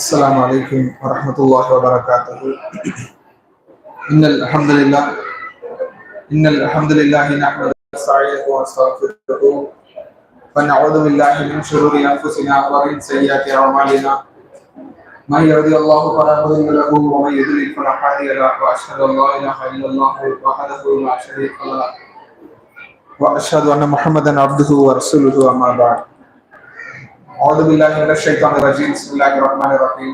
السلام عليكم ورحمة الله وبركاته. إن الحمد لله إن الحمد لله نحمده ونستعينه ونستغفره ونعوذ بالله من شرور أنفسنا ومن سيئات أعمالنا. من يهدي الله فلا مضل له ومن يضلل فلا هادي له وأشهد أن لا إله إلا الله وحده لا شريك له وأشهد أن محمدا عبده ورسوله أما بعد. أعوذ بالله من الشيطان الرجيم بسم الله الرحمن الرحيم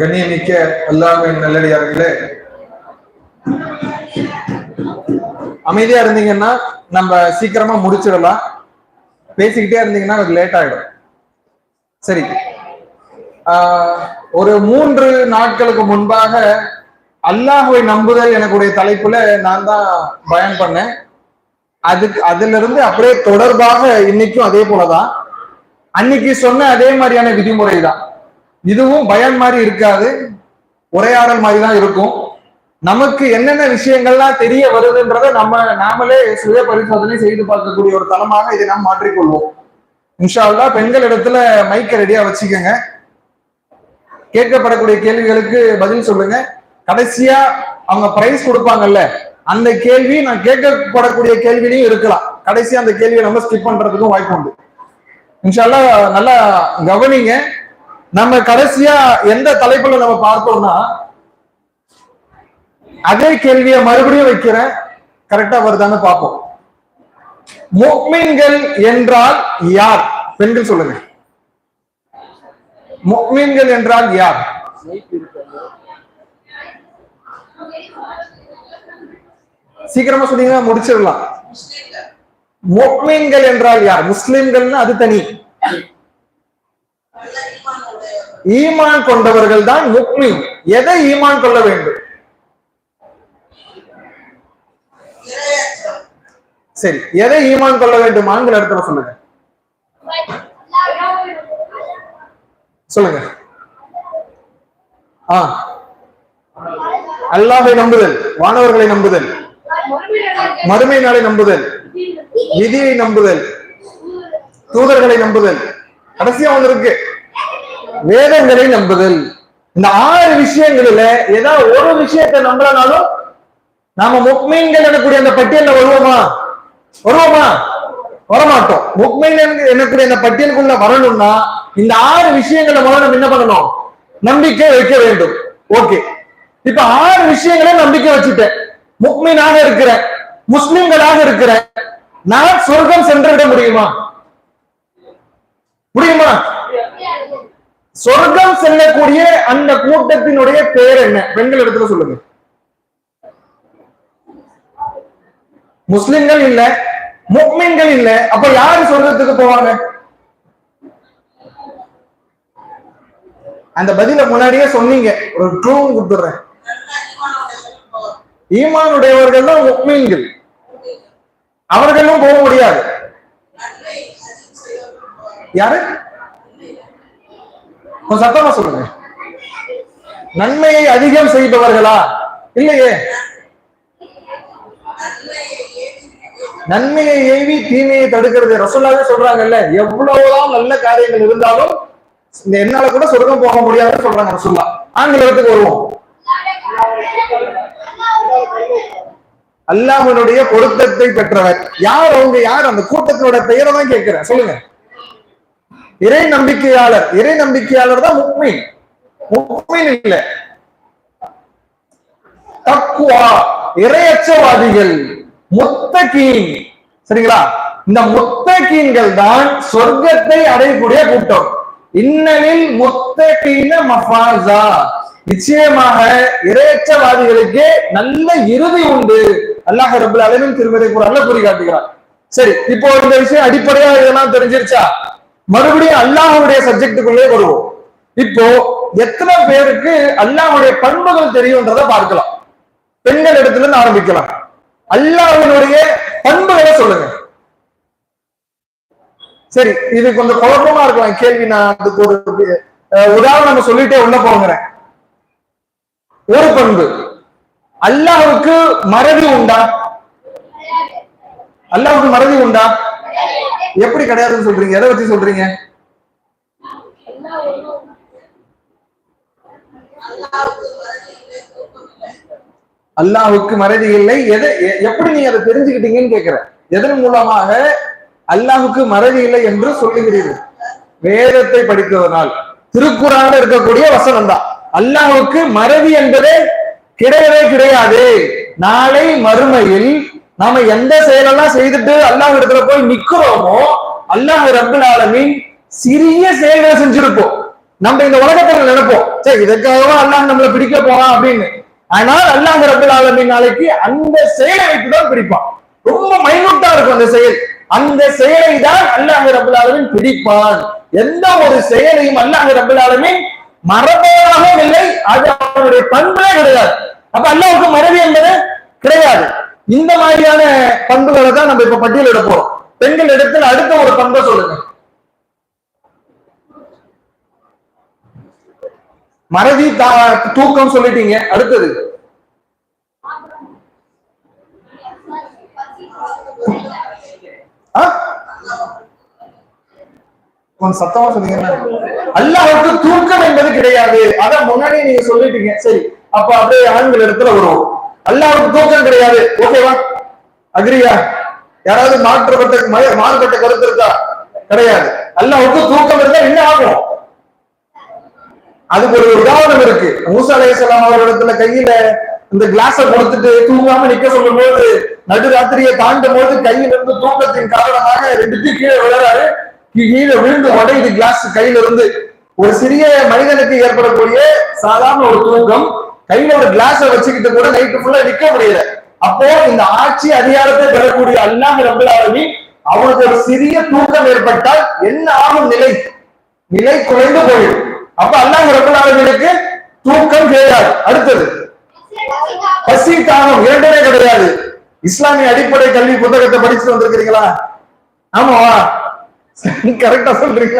கண்ணியமிக்க அல்லாஹ்வின் நல்லடியார்களே அமைதியா இருந்தீங்கன்னா நம்ம சீக்கிரமா முடிச்சிடலாம் பேசிக்கிட்டே இருந்தீங்கன்னா அது லேட் ஆயிடும் சரி ஆஹ், ஒரு மூன்று நாட்களுக்கு முன்பாக அல்லாஹுவை நம்புதல் எனக்குடைய தலைப்புல நான் தான் பயன் பண்ணேன். அதுக்கு அதுல இருந்து அப்படியே தொடர்பாக இன்னைக்கும் அதே போலதான். அன்னைக்கு சொன்ன அதே மாதிரியான விதிமுறை தான். இதுவும் பயன் மாதிரி இருக்காது உரையாடல் மாதிரி தான் இருக்கும். நமக்கு என்னென்ன விஷயங்கள்லாம் தெரிய வருதுன்றத நம்ம நாமளே சுய பரிசோதனை செய்து பார்க்கக்கூடிய ஒரு தளமாக இதை நாம் மாற்றிக்கொள்வோம். இன்ஷா பெண்கள் இடத்துல மைக்க ரெடியா வச்சுக்கோங்க. கேட்கப்படக்கூடிய கேள்விகளுக்கு பதில் சொல்லுங்க. கடைசியா அவங்க பிரைஸ் கொடுப்பாங்கல்ல அந்த கேள்வி நான் கேட்கப்படக்கூடிய கேள்விலையும் இருக்கலாம். கடைசியா அந்த கேள்வியை நம்ம ஸ்கிப் பண்றதுக்கும் வாய்ப்பு உண்டு. இன்ஷால்லா நல்லா கவனிங்க. நம்ம கடைசியா எந்த தலைப்புல நம்ம பார்த்தோம்னா அதே கேள்வியை மறுபடியும் வைக்கிறேன். கரெக்டா வருதான்னு பார்ப்போம். முக்மீன்கள் என்றால் யார்? பெண்கள் சொல்லுங்க. முக்மீன்கள் என்றால் யார்? சீக்கிரமா சொன்னீங்கன்னா முடிச்சிடலாம். முக்மீன்கள் என்றால் யார்? முஸ்லிம்கள்னு அது தனி. ஈமான் கொண்டவர்கள் தான் முக்மீன். எதை ஈமான் கொள்ள வேண்டும்? சரி எதை ஈமான் கொள்ள வேண்டும்? ஆங்கில இடத்துல சொல்லுங்க. சொல்லுங்க. ஆ. அல்லாஹை நம்புதல் வானவர்களை நம்புதல். மறுமை நாளை நம்புதல். நிதியை நம்புதல். தூதர்களை நம்புதல். கடைசியா ஒண்ணு இருக்கு. வேதங்களை நம்புதல். இந்த ஆறு விஷயங்களில ஏதாவது ஒரு விஷயத்தை நம்பலனாலும் நாம முக்மீன்கள் எனக்கூடிய அந்த பட்டியல வருவோமா? வருவோமா? வரமாட்டோம். முக்மீன் எனக்கு- எனக்கூடிய அந்த பட்டியலுக்குள்ள வரணும்னா இந்த ஆறு விஷயங்களை முதல்ல நம்ம என்ன பண்ணணும்? நம்பிக்கை வைக்க வேண்டும். ஓகே. இப்ப ஆறு விஷயங்களே நம்பிக்கை வச்சுட்டேன். முக்மீனாக இருக்கிறேன். முஸ்லிம்களாக இருக்கிறேன் நான் சொர்க்கம் சென்றுவிட முடியுமா? முடியுமா? சொர்க்கம் செல்லக்கூடிய அந்த கூட்டத்தினுடைய பேர் என்ன? பெண்கள் இடத்துல சொல்லுங்க. முஸ்லிம்கள் இல்ல முக்மின்கள் இல்ல அப்ப யாரு சொர்க்கத்துக்கு போவாங்க? அந்த பதில முன்னாடியே சொன்னீங்க. ஒரு ட்ரூ கொடுத்துடுறேன். ஈமானுடையவர்கள் தான் உண்மைங்கள் அவர்களும் போக முடியாது. யாரு? சத்தமா சொல்லுங்க. நன்மையை அதிகம் செய்பவர்களா? இல்லையே. நன்மையை ஏவி தீமையை தடுக்கிறது. ரசோல்லாவே சொல்றாங்கல்ல எவ்வளவுதான் நல்ல காரியங்கள் இருந்தாலும் இந்த என்னால கூட சொர்க்கம் போக முடியாதுன்னு சொல்றாங்க ரசோல்லா ஆங்கிலத்துக்கு வருவோம். அல்லாமனுடைய பொருத்தத்தை பெற்றவர். யார் அவங்க யார்? அந்த கூட்டத்தினோட பெயரை தான் கேட்கிறேன். சொல்லுங்க. இறை நம்பிக்கையாளர். இறை நம்பிக்கையாளர் தான் முக்மீன். முக்மீன் இல்ல. தக்குவா இரையச்சவாதிகள் முத்தகீன். சரிங்களா? இந்த முத்தகீன்கள் தான் சொர்க்கத்தை அடையக்கூடிய கூட்டம். இன்னலில் முத்தகீன மஃபாசா நிச்சயமாக இரையற்றவாதிகளுக்கு நல்ல இறுதி உண்டு. அல்லாஹ் ரபுல் அலமின் திருமதி குரான்ல கூறி காட்டுகிறார் சரி இப்போ இந்த விஷயம் அடிப்படையா இதெல்லாம் தெரிஞ்சிருச்சா? மறுபடியும் அல்லாஹுடைய சப்ஜெக்டுக்குள்ளே வருவோம். இப்போ எத்தனை பேருக்கு அல்லாஹுடைய பண்புகள் தெரியும்ன்றத பார்க்கலாம். பெண்கள் இடத்துல இருந்து ஆரம்பிக்கலாம். அல்லாஹினுடைய பண்புகளை சொல்லுங்க. சரி இது கொஞ்சம் குழப்பமா இருக்கலாம். கேள்வி நான் அதுக்கு ஒரு அஹ், உதாரணம் சொல்லிட்டே உள்ள போகிறேன் ஒரு பண்பு. அல்லாஹுக்கு மறதி உண்டா? அல்லாஹுக்கு மறதி உண்டா? எப்படி கிடையாதுன்னு சொல்றீங்க? எதை வச்சு சொல்றீங்க? அல்லாஹுக்கு மறதி இல்லை. எதை எ- எப்படி நீங்க அதை தெரிஞ்சுக்கிட்டீங்கன்னு கேக்குறேன். எதன் மூலமாக அல்லாஹுக்கு மறதி இல்லை என்று சொல்லுகிறீர்கள்? வேதத்தை படித்ததனால். திருக்குறான இருக்கக்கூடிய வசனம் தான் அல்லாஹுக்கு மறதி என்பதே கிடையவே கிடையாது. நாளை மறுமையில் நாம எந்த செயலெல்லாம் செய்துட்டு அல்லாஹ் இடத்துல போய் நிக்கிறோமோ அல்லாஹ் ரப்பல் சிறிய செயல்களை செஞ்சிருப்போம். நம்ம இந்த உலகத்துல நினைப்போம் சரி இதற்காகவா அல்லாஹ் நம்மளை பிடிக்க போறான்? அப்படின்னு. ஆனால் அல்லாஹ் ரப்பல் நாளைக்கு அந்த செயலை வைத்துதான் பிடிப்பான். ரொம்ப மைனூட்டா இருக்கும் அந்த செயல். அந்த செயலை தான் அல்லாஹ் ரப்பல் பிடிப்பான். எந்த ஒரு செயலையும் அல்லாஹ் ரப்பல் ஆலமீன் மரபோராகவும் இல்லை. அது அவனுடைய பண்பே கிடையாது. அப்ப அல்லாவுக்கு மனைவி என்பது கிடையாது. இந்த மாதிரியான பண்புகளை தான் நம்ம இப்ப பட்டியல் எடுப்போம் பெண்கள் இடத்துல அடுத்த ஒரு பண்பை சொல்லுங்க. மறதி தூக்கம் சொல்லிட்டீங்க. அடுத்தது. ஆ? கொஞ்சம் சத்தமா சொல்லுங்க. அல்லாவுக்கு தூக்கம் என்பது கிடையாது. அத முன்னாடி நீங்க சொல்லிட்டீங்க. சரி அப்ப அப்படியே ஆண்கள் இடத்துல வரும் அல்லாவுக்கு தூக்கம் கிடையாது. ஓகேவா அக்ரியா யாராவது மாற்றப்பட்ட மாறுபட்ட கருத்து இருக்கா? கிடையாது. அல்லாவுக்கு தூக்கம் இருந்தா என்ன ஆகும்? அதுக்கு ஒரு உதாரணம் இருக்கு. மூசா அலைஹிஸ்ஸலாம் அவர்களிடத்துல கையில இந்த கிளாஸ கொடுத்துட்டு தூங்காம நிக்க சொல்லும் போது நடுராத்திரியை தாண்டும் போது கையில இருந்து தூக்கத்தின் காரணமாக ரெண்டு தூக்கி கீழே விழுறாரு. கீழே விழுந்து உடையுது கிளாஸ் கையில இருந்து ஒரு சிறிய மனிதனுக்கு ஏற்படக்கூடிய சாதாரண ஒரு தூக்கம் கையில ஒரு கிளாஸ வச்சுக்கிட்டு கூட நைட்டு ஃபுல்லா நிக்க முடியல. அப்போ இந்த ஆட்சி அதிகாரத்தை பெறக்கூடிய அல்லாஹ் ரப்பல் அவனுக்கு ஒரு சிறிய தூக்கம் ஏற்பட்டால் என்ன ஆகும் நிலை? நிலை குறைந்து போயிடும். அப்ப அல்லாஹ் ரப்பல் தூக்கம் கிடையாது. அடுத்தது பசி தாகம் இரண்டுமே கிடையாது. இஸ்லாமிய அடிப்படை கல்வி புத்தகத்தை படிச்சுட்டு வந்திருக்கிறீங்களா? ஆமாவா? கரெக்டா சொல்றீங்க.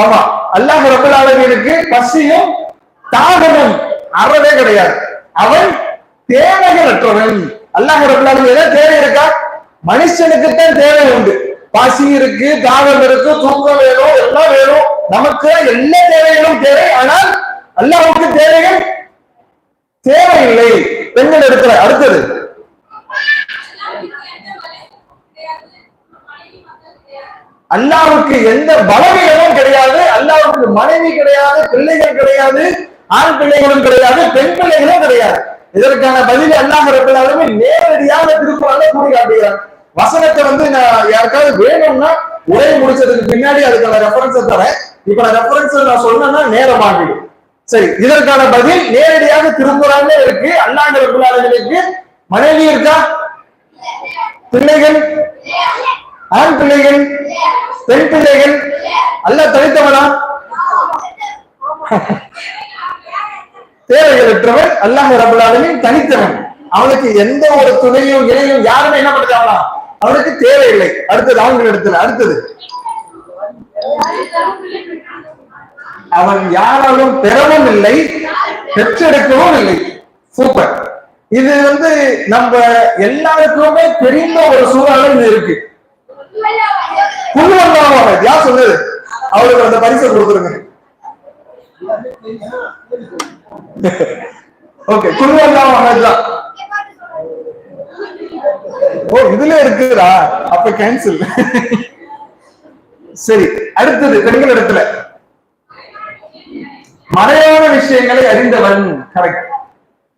ஆமா அல்லாஹ் ரபுல் ஆலமீனுக்கு பசியும் தாகமும் அறவே கிடையாது. அவன் தேவைகளற்றவன் அல்லாஹ் ரபுல் ஆலமீன் ஏதாவது தேவை இருக்கா? மனுஷனுக்கு தான் தேவை உண்டு. பசி இருக்கு தாகம் இருக்கு தூக்கம் வேணும் எல்லாம் வேணும். நமக்கு எல்லா தேவைகளும் தேவை. ஆனால் அல்லாஹுக்கு தேவைகள் தேவையில்லை. பெண்கள் இடத்துல அடுத்தது அல்லாவுக்கு எந்த பலவீனமும் கிடையாது அல்லாவுக்கு மனைவி கிடையாது பிள்ளைகள் கிடையாது ஆண் பிள்ளைகளும் கிடையாது பெண் பிள்ளைகளும் கிடையாது. இதற்கான பதில் அல்லாஹ் ரப்பலாலுமே நேரடியாக திருக்குறளை கூறி காட்டுகிறார் வசனத்தை வந்து நான் யாருக்காவது வேணும்னா உரை முடிச்சதுக்கு பின்னாடி அதுக்கான ரெஃபரன்ஸை தரேன். இப்ப நான் ரெஃபரன்ஸ் நான் சொன்னேன்னா நேரம் ஆகிடும். சரி இதற்கான பதில் நேரடியாக திருக்குறள்ல இருக்கு. அல்லாஹ் ரப்பலாலுக்கு மனைவி இருக்கா? பிள்ளைகள்? ஆண் பிள்ளைகள் பெண் பிள்ளைகள் அல்ல தனித்தவனா? தேவைகளற்றவன் அல்லாஹ் ரபுல் தனித்தவன். அவனுக்கு எந்த ஒரு துணையும் இணையும் யாருமே என்ன பண்றாங்களா? அவனுக்கு தேவையில்லை. அடுத்தது அவங்க இடத்துல அடுத்தது. அவன் யாராலும் பெறவும் இல்லை பெற்றெடுக்கவும் இல்லை. சூப்பர் இது வந்து நம்ம எல்லாருக்குமே தெரிந்த ஒரு சூழலும் இருக்கு. கொண்டு வந்தாங்க யார் சொன்னது? அவருக்கு அந்த பரிசை கொடுத்துருங்க. ஓகே குழுவந்தாங்க தான் ஓ இதுல இருக்குதா? அப்ப கேன்சல் சரி அடுத்தது பெண்கள் இடத்துல. மறையான விஷயங்களை அறிந்தவன் கரெக்ட்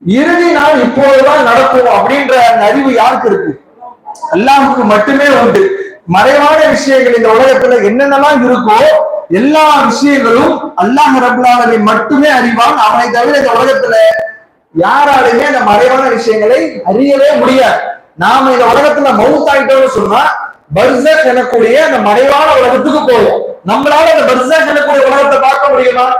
இறுதி நாள் இப்போதுதான் நடக்கும் அப்படின்ற அந்த அறிவு யாருக்கு இருக்கு? எல்லாமுக்கு மட்டுமே உண்டு. மறைவான விஷயங்கள் இந்த உலகத்துல என்னென்னலாம் இருக்கோ எல்லா விஷயங்களும் அல்லாஹ் ரபுல்லாவை மட்டுமே அறிவான். அவனை தவிர இந்த உலகத்துல யாராலுமே அந்த மறைவான விஷயங்களை அறியவே முடியாது. நாம இந்த உலகத்துல மவுத் ஆயிட்டோம்னு சொன்னா பர்சக் எனக்கூடிய அந்த மறைவான உலகத்துக்கு போவோம். நம்மளால அந்த பர்சக் எனக்கூடிய உலகத்தை பார்க்க முடியுமா?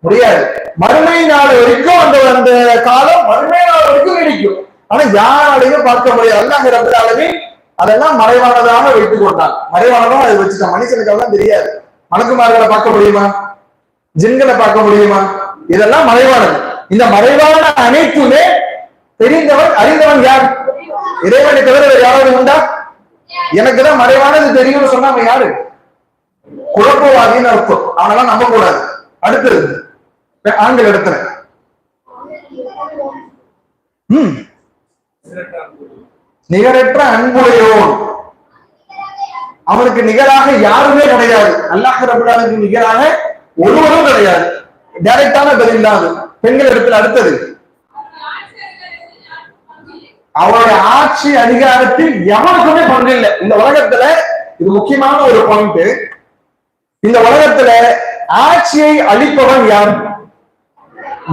முடியாது. மறுமை நாள் வரைக்கும் அந்த அந்த காலம் மறுமை நாள் வரைக்கும் நீடிக்கும். ஆனா யாராலையும் பார்க்க முடியாது. அல்லாஹ் ரப்பல் அதெல்லாம் மறைவானதாக வைத்துக் கொண்டான். மறைவானதாக அதை வச்சுட்டான். மனுஷனுக்கு அதெல்லாம் தெரியாது. மணக்குமார்களை பார்க்க முடியுமா? ஜின்களை பார்க்க முடியுமா? இதெல்லாம் மறைவானது. இந்த மறைவான அனைத்துமே தெரிந்தவன் அறிந்தவன் யார்? இறைவனை தவிர யாராவது உண்டா? எனக்கு தான் மறைவானது தெரியும்னு சொன்னா அவன் யாரு? குழப்பவாதின்னு அர்த்தம். அவனெல்லாம் நம்ப கூடாது அடுத்தது ஆண்கள் இடத்துல ம். நிகரற்ற அன்புடையோன். அவனுக்கு நிகராக யாருமே கிடையாது. அல்லாஹ் ரபுல்லானுக்கு நிகராக ஒருவரும் கிடையாது. டைரக்டான பதில் தான் பெண்கள் இடத்துல அடுத்தது. அவருடைய ஆட்சி அதிகாரத்தில் எவனுக்குமே பங்கு இல்லை. இந்த உலகத்துல இது முக்கியமான ஒரு பாயிண்ட் இந்த உலகத்துல ஆட்சியை அளிப்பவன் யார்?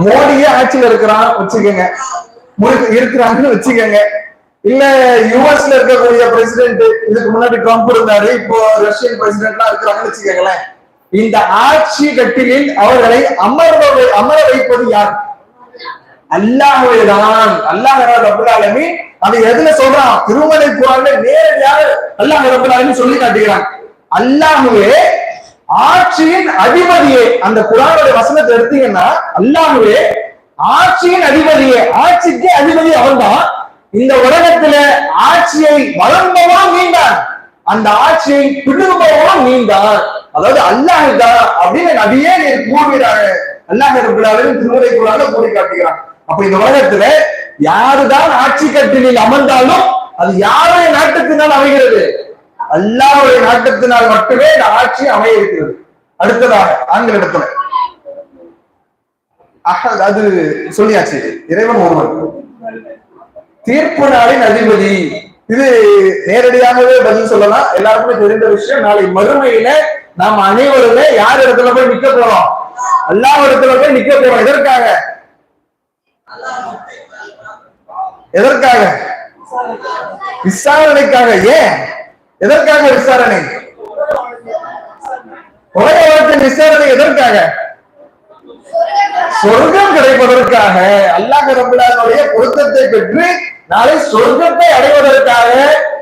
மோடியே ஆட்சியில இருக்கிறான் வச்சுக்கோங்க. இருக்கிறாங்கன்னு வச்சுக்கோங்க. இல்ல யுஎஸ்ல இருக்கக்கூடிய பிரசிடென்ட் இதுக்கு முன்னாடி ட்ரம்ப் இருந்தாரு இப்போ ரஷ்யன் பிரசிடென்ட்லாம் இருக்கிறாங்கன்னு வச்சுக்கோங்களேன். இந்த ஆட்சி கட்டிலில் அவர்களை அமர அமர வைப்பது யார்? அல்லாஹுவே தான் அல்லாஹ் ரபுல் ஆலமி எதுல சொல்றான்? திருமலை குரான்ல நேரடியாக அல்லாஹ் ரபுல் ஆலமி சொல்லி காட்டுகிறான். அல்லாஹுவே ஆட்சியின் அதிபதியே. அந்த குரானுடைய வசனத்தை எடுத்தீங்கன்னா அல்லாஹுவே ஆட்சியின் அதிபதியே. ஆட்சிக்கு அதிபதி அவன்தான் இந்த உலகத்துல ஆட்சியை வளர்ந்தவனும் நீந்தான். அந்த ஆட்சியை பிடுங்குபவனும் நீந்தான். அதாவது அல்லாஹிதா அப்படின்னு நபியே நீர் கூறுகிறாங்க அல்லாஹ் இருக்கிறாரு திருமுறை கூறாக கூறி காட்டுகிறான். அப்ப இந்த உலகத்துல யாருதான் ஆட்சி கட்டிலில் அமர்ந்தாலும் அது யாருடைய நாட்டத்தினால் அமைகிறது? அல்லாவுடைய நாட்டத்தினால் மட்டுமே இந்த ஆட்சி அமைய இருக்கிறது அடுத்ததாக ஆங்கில இடத்துல. அஹ் அது சொல்லியாச்சு. இறைவன் ஒருவன் தீர்ப்பு நாளின் அதிபதி. இது நேரடியாகவே பதில் சொல்லலாம். எல்லாருக்குமே தெரிந்த விஷயம் நாளை மறுமையில நாம் அனைவருமே யார் இடத்துல போய் நிக்க போறோம்? எல்லா இடத்துல போய் நிக்க போறோம். எதற்காக? எதற்காக? விசாரணைக்காக. ஏன்? எதற்காக விசாரணை? உலக வழக்கின் விசாரணை எதற்காக? சொர்க்கம் கிடைப்பதற்காக அல்லாஹ் ரபுல்லானுடைய பொருத்தத்தை பெற்று நாளை சொர்க்கத்தை அடைவதற்காக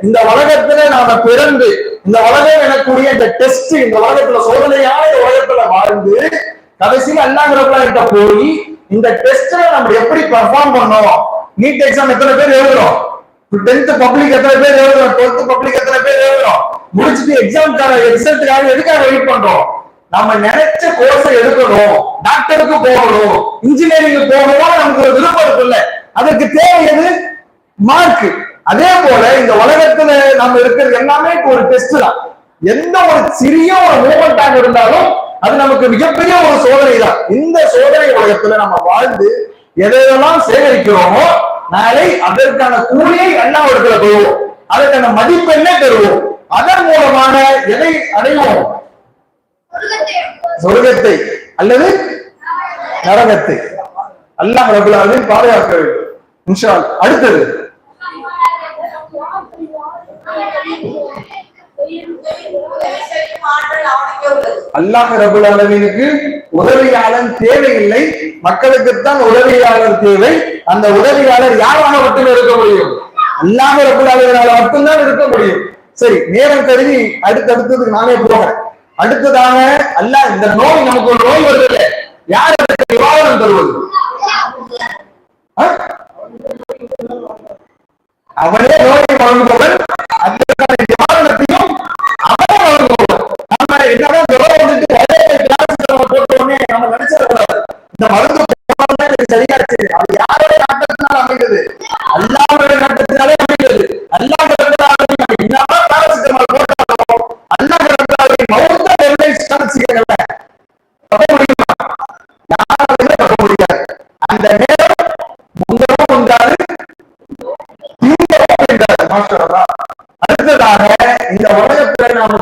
இந்த உலகத்துல நாம பிறந்து இந்த உலகம் எனக்கூடிய இந்த டெஸ்ட் இந்த உலகத்துல சோதனையான இந்த உலகத்துல வாழ்ந்து கடைசியில் அல்லாஹ் ரபுல்லா போய் இந்த டெஸ்ட்ல நம்ம எப்படி பெர்ஃபார்ம் பண்ணோம்? நீட் எக்ஸாம் எத்தனை பேர் எழுதுறோம்? டென்த் பப்ளிக் எத்தனை பேர் எழுதுறோம்? டுவெல்த் பப்ளிக் எத்தனை பேர் எழுதுறோம்? முடிச்சுட்டு எக்ஸாம்க்கான ரிசல்ட்டுக்காக எதுக்காக வெயிட் பண்றோம்? நம்ம நினைச்ச கோர்ஸை எடுக்கணும். டாக்டருக்கு போகணும். இன்ஜினியரிங் போகணும் நமக்கு ஒரு விருப்பம் இருக்குல்ல. அதுக்கு தேவையது மார்க் அதே போல இந்த உலகத்துல நம்ம இருக்கிறது எல்லாமே இப்போ ஒரு டெஸ்ட் தான். எந்த ஒரு சிறிய ஒரு மூமெண்டாக இருந்தாலும் அது நமக்கு மிகப்பெரிய ஒரு சோதனை தான். இந்த சோதனை உலகத்துல நம்ம வாழ்ந்து எதையெல்லாம் சேகரிக்கிறோமோ நாளை அதற்கான கூலியை அண்ணாவிடத்துல பெறுவோம். அதற்கான மதிப்பெண்ணே பெறுவோம். அதன் மூலமான எதை அடைவோம்? சொர்க்கத்தை அல்லது நரகத்தை. அல்லாஹ் ரபுல் ஆலமீன் பாதுகாக்க வேண்டும். இன்ஷா அடுத்தது. அல்லாஹ் ரபுல் ஆலமீனுக்கு உதவியாளர் தேவையில்லை. மக்களுக்குத்தான் உதவியாளர் தேவை. அந்த உதவியாளர் யாராக மட்டும் இருக்க முடியும்? அல்லாஹ் ரபுல் ஆலமீனால மட்டும்தான் இருக்க முடியும். சரி நேரம் கருதி அடுத்தடுத்ததுக்கு நானே போகிறேன். அடுத்ததாக அல்ல இந்த நோய் நமக்கு ஒரு நோய் வருது. இல்ல யார் அதற்கு நிவாரணம் தருவது? ஆ? அவனே நோயை வழங்குபவன் அதற்கான நிவாரணத்தையும் அவனே வழங்குபவன். நம்ம என்னதான் ஜுரம் வந்துட்டு நம்ம போட்ட உடனே நம்ம நினைச்சிடக்கூடாது. இந்த மருந்து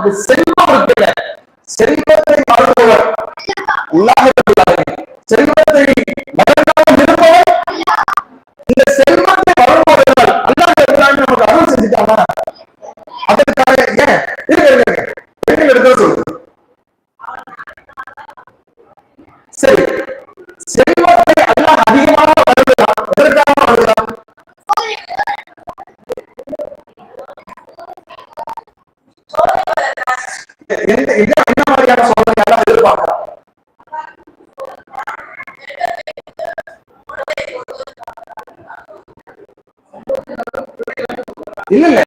நமக்கு செல்வம் இருக்குல்ல செல்வத்தை வாழ்பவர் உலகத்தை இல்ல இல்ல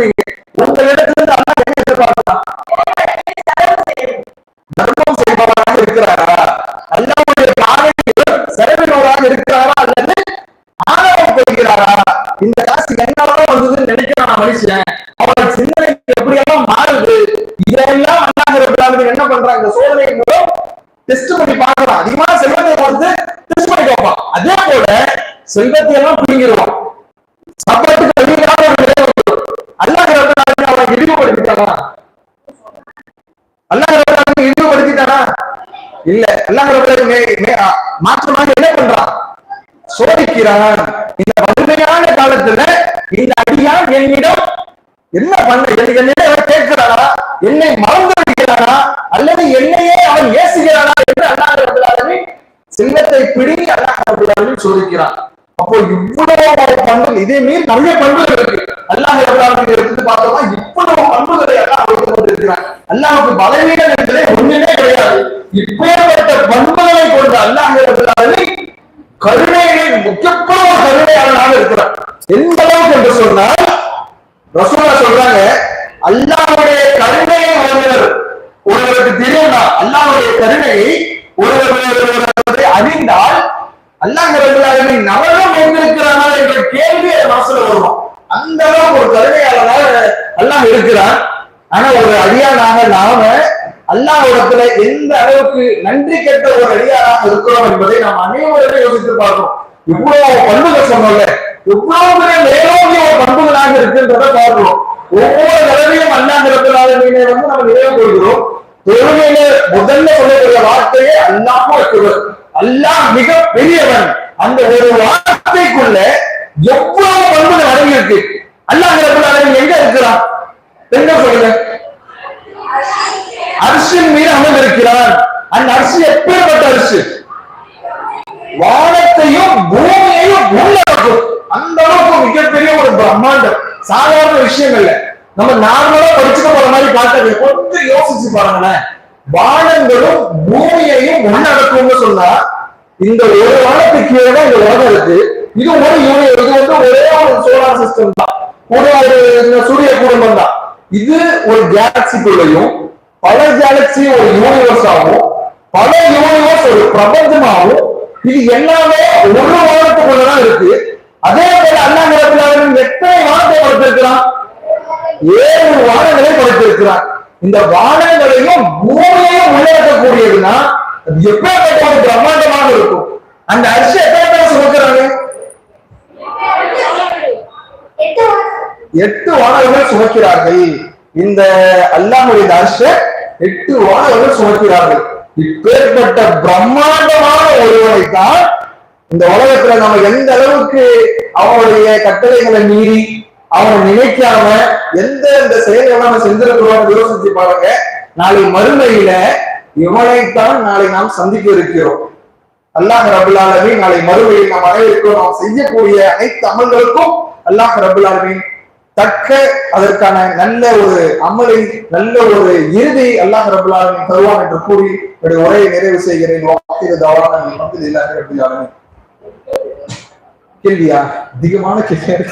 நீங்க உங்களிடத்திலிருந்து அல்லா என்ன எதிர்பார்க்கலாம் தர்மம் செய்பவராக இருக்கிறாரா? அல்லாவுடைய காலையில் செலவிடுவராக இருக்கிறாரா அல்லது ஆதரவு கொள்கிறாரா? இந்த காசு என்னால வந்ததுன்னு நினைக்கிறான் மனுஷன்? அவன் சிந்தனை எப்படியெல்லாம் மாறுது? இதெல்லாம் அல்லாங்கிறதுனால என்ன பண்றாங்க? சோதனை மூலம் டெஸ்ட் பண்ணி பார்க்கலாம் அதிகமா செல்வத்தை வந்து டெஸ்ட் பண்ணி பார்ப்பான். அதே போல செல்வத்தை எல்லாம் பிடிங்கிடுவான் சாப்பாட்டுக்கு அதிகமான ஒரு நிலை வந்துடும் அல்லாங்கிறதுனால அவன் இழிவுபடுத்திட்டானா அல்லாஹ் ரப்பல் இழிவுபடுத்திட்டானா இல்ல அல்லாஹ் மாற்றமாக என்ன பண்றான்? சோதிக்கிறான். இந்த வலிமையான காலத்துல இந்த அடியான் என்னிடம் என்ன பண்ண என்னிடம் கேட்கிறாரா என்னை மறந்து விடுகிறானா? அல்லது என்னையே அவன் ஏசுகிறானா என்று அல்லாஹ் ரப்பல் ஆலமீன் பிடி அல்லாஹ் சோதிக்கிறான். அப்போ இவ்வளவு பண்பு இதே மீறி நிறைய பண்புகள் இருக்கு. அல்லாஹ் ரப்பல் ஆலமீன் எடுத்து பார்த்தோம்னா இவ்வளவு பண்புகளை அல்லாஹ் கொடுத்து கொண்டிருக்கிறான். அல்லாஹ்வுக்கு பலவீனம் ஒண்ணுமே இப்பேற்பட்ட பண்புகளை கொண்ட அல்லாஹ் ரப்பல் கருணையை முக்கியமான கருணையாளனாக இருக்கிறார். எந்த அளவுக்கு என்று சொன்னால் ரசூலா சொல்றாங்க அல்லாவுடைய கருணையை ஒருவர் ஒருவருக்கு தெரியும்னா அல்லாஹ்வுடைய கருணையை ஒருவர் அறிந்தால் அல்லாஹ் நவரம் நரகம் எங்கிருக்கிறானா என்ற கேள்வி என் மனசுல வரும்? அந்த அளவுக்கு ஒரு கருணையாளனாக அல்லாஹ் இருக்கிறான். ஆனா ஒரு அடியானாக நாம அல்லாவிடத்துல எந்த அளவுக்கு நன்றி கெட்ட ஒரு அடியாராக இருக்கிறோம் என்பதை நாம் அனைவருமே யோசித்து பார்க்கிறோம் இவ்வளவு பண்புகள் சொன்னோம்ல இவ்வளவு மேலோங்கிய ஒரு பண்புகளாக இருக்குன்றதை பார்க்கிறோம் ஒவ்வொரு தடவையும் அல்லாங்கிறதுனால மீனை வந்து நம்ம நினைவு கொள்கிறோம் தொழுகையில முதல்ல சொல்லக்கூடிய வார்த்தையே அல்லாம இருக்கிறது அல்லாஹ் மிக பெரியவன். அந்த ஒரு வார்த்தைக்குள்ள எவ்வளவு பண்புகள் அடங்கி இருக்கு அல்லாங்கிறதுனால எங்க இருக்கிறான்? என்ன சொல்லுங்க? அரிசின் மீது அமர்ந்திருக்கிறான் அந்த அரிசி எப்பேற்பட்ட அரிசி? வானத்தையும் பூமியையும் உள்ளடக்கும். அந்த அளவுக்கு மிகப்பெரிய ஒரு பிரம்மாண்டம். சாதாரண விஷயம் இல்ல. நம்ம நார்மலா படிச்சுட்டு போற மாதிரி பார்த்தது கொஞ்சம் யோசிச்சு பாருங்களேன். வானங்களும் பூமியையும் உள்ளடக்கும்னு சொன்னா இந்த ஒரு வானத்துக்கு கீழே தான் இந்த உலகம் இருக்கு. இது ஒரு யூனியன் இது வந்து ஒரே ஒரு சோலார் சிஸ்டம் தான். ஒரு ஒரு இந்த சூரிய குடும்பம் தான். இது ஒரு கேலக்சிக்குள்ளையும் பல கேலக்சி ஒரு யூனிவர்ஸ் ஆகும் பல யூனிவர்ஸ் ஒரு பிரபஞ்சமாகும் இது எல்லாமே ஒரு வானத்துக்குள்ளதான் இருக்கு. அதே போல அண்ணாங்கிறதுல எத்தனை வானத்தை படுத்திருக்கிறான்? ஏழு வானங்களை படைத்திருக்கிறான். இந்த வானங்களையும் பூமியையும் உள்ளடக்கக்கூடியதுன்னா அது எப்பேற்பட்ட ஒரு பிரம்மாண்டமாக இருக்கும். அந்த அரிசி எத்தனை பேர் சுமக்கிறாங்க? எட்டு வானவர்கள் சுமக்கிறார்கள். இந்த அல்லாமுடைய அரச எட்டு வானவர்கள் சுமக்கிறார்கள். இப்பேற்பட்ட பிரம்மாண்டமான ஒருவனை தான் இந்த உலகத்துல நம்ம எந்த அளவுக்கு அவனுடைய கட்டளைகளை மீறி அவனை நினைக்காம எந்த இந்த செயல்களை நம்ம செஞ்சிருக்கிறோம் யோசிச்சு பாருங்க. நாளை மறுமையில இவனைத்தான் நாளை நாம் சந்திக்க இருக்கிறோம். அல்லாஹ் ரபுல் நாளை மறுமையில் நாம் அனைவருக்கும் நாம் செய்யக்கூடிய அனைத்து அமல்களுக்கும் அல்லாஹ் ரபுல் தக்க அதற்கான நல்ல ஒரு அமலை நல்ல ஒரு இறுதி அல்லாஹ் ரபுல்லாலும் தருவான் என்று கூறி என்னுடைய உரையை நிறைவு செய்கிறேன். கேள்வியா? அதிகமான கேள்வி